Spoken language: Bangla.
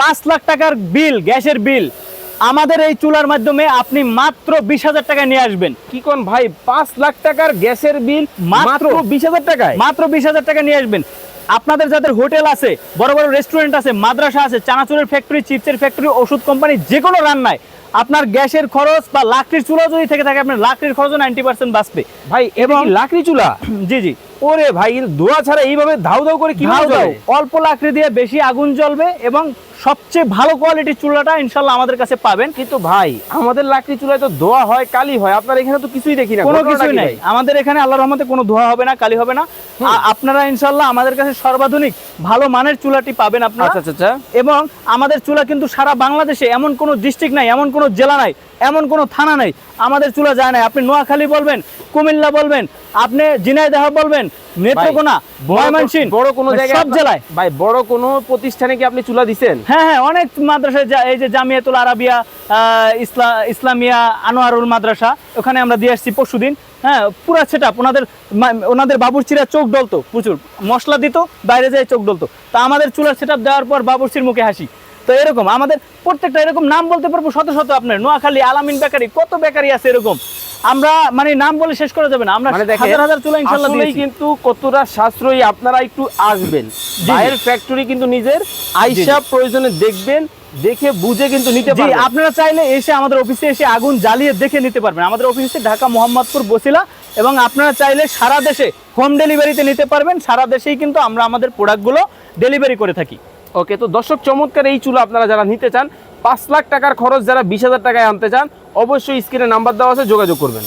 পাঁচ লাখ টাকার বিল গ্যাসের বিল আমাদের এই চুলার মাধ্যমে আপনি মাত্র বিশ হাজার টাকায় নিয়ে আসবেন। কি কোন ভাই পাঁচ লাখ টাকার গ্যাসের বিল মাত্র মাত্র বিশ হাজার টাকায়? মাত্র বিশ হাজার টাকা নিয়ে আসবেন। আপনাদের যাদের হোটেল আছে বড় বড় রেস্টুরেন্ট আছে মাদ্রাসা আছে চানাচুরের ফ্যাক্টরি চিপসের ফ্যাক্টরি ওষুধ কোম্পানি যে কোনো রান্নায় আপনার গ্যাসের খরচ বা লাকড়ির চুলা যদি থেকে থাকে আপনার লাকড়ির খরচও নাইনটি পার্সেন্ট বাঁচবে। ভাই এবং লাকড়ি চুলা? জি জি। ওরে ভাই ধোয়া ছাড়া এইভাবে ধাউ ধাউ করে কি ধাও অল্প লাকড়ি দিয়ে বেশি আগুন জ্বলবে এবং সবচেয়ে ভালো কোয়ালিটির চুলাটা ইনশাল্লাহ আমাদের কাছে পাবেন। কিন্তু ভাই আমাদের লাকড়ি চুলায় তো ধোয়া হয় কালি হয়। আপনার এখানে তো কিছুই দেখি না কোনো কিছুই নাই। আমাদের এখানে আল্লাহ রহমতে কোনো ধোয়া হবে না কালি হবে না। আপনারা ইনশাল্লাহ আমাদের কাছে সর্বাধুনিক ভালো মানের চুলাটি পাবেন আপনারা। আচ্ছা আচ্ছা আচ্ছা। এবং আমাদের চুলা কিন্তু সারা বাংলাদেশে এমন কোনো ডিস্ট্রিক্ট নাই এমন কোনো জেলা নাই এমন কোনো থানা নাই। আমাদের চুলা যায় না আপনি নোয়াখালী বলবেন কুমিল্লা বলবেন আপনি ঝিনাইদহ বলবেন নেত্রকোনা ময়মনসিংহ বড় কোনো জায়গায় সব জেলায়। ভাই বড় কোনো প্রতিষ্ঠানে কি আপনি চুলা দিছেন? হ্যাঁ হ্যাঁ অনেক মাদ্রাসায় এই যে জামিয়াতুল আরাবিয়া ইসলা ইসলামিয়া আনোয়ারুল মাদ্রাসা ওখানে আমরা দিয়ে আসছি পরশুদিন। হ্যাঁ পুরা সেট আপ ওনাদের মা- ওনাদের বাবুর্চিরা চোখ ডলতো প্রচুর। মশলা দিত বাইরে যায় চোখ ডলতো। তা আমাদের চুলার সেট দেওয়ার পর বাবুর্চির মুখে হাসি। তো এরকম আমাদের প্রত্যেকটা এরকম নাম বলতে পারব শত শত আপনার। নোয়াখালী আলামিন বেকারি কত বেকারি আছে এরকম। আমরা মানে নাম বলে শেষ করা যাবে না। আমরা মানে হাজার হাজার চুলা দিয়েছি। কিন্তু কতটা সাশ্রয়ী আপনারা একটু আসবেন। ফ্যাক্টরি কিন্তু নিজের আইসা প্রয়োজনে দেখবেন দেখে বুঝে কিন্তু নিতে পারবেন। আপনারা চাইলে এসে আমাদের অফিসে এসে আগুন জ্বালিয়ে দেখে নিতে পারবেন। আমাদের অফিসে ঢাকা মোহাম্মদপুর বসিলা এবং আপনারা চাইলে সারা দেশে হোম ডেলিভারিতে নিতে পারবেন। সারা দেশেই কিন্তু আমরা আমাদের প্রোডাক্টগুলো ডেলিভারি করে থাকি। ওকে তো দর্শক, চমৎকার এই চুলা আপনারা যারা নিতে চান, পাঁচ লাখ টাকার খরচ যারা বিশ হাজার টাকায় আনতে চান, অবশ্যই স্ক্রিনে নাম্বার দেওয়া আছে, যোগাযোগ করবেন।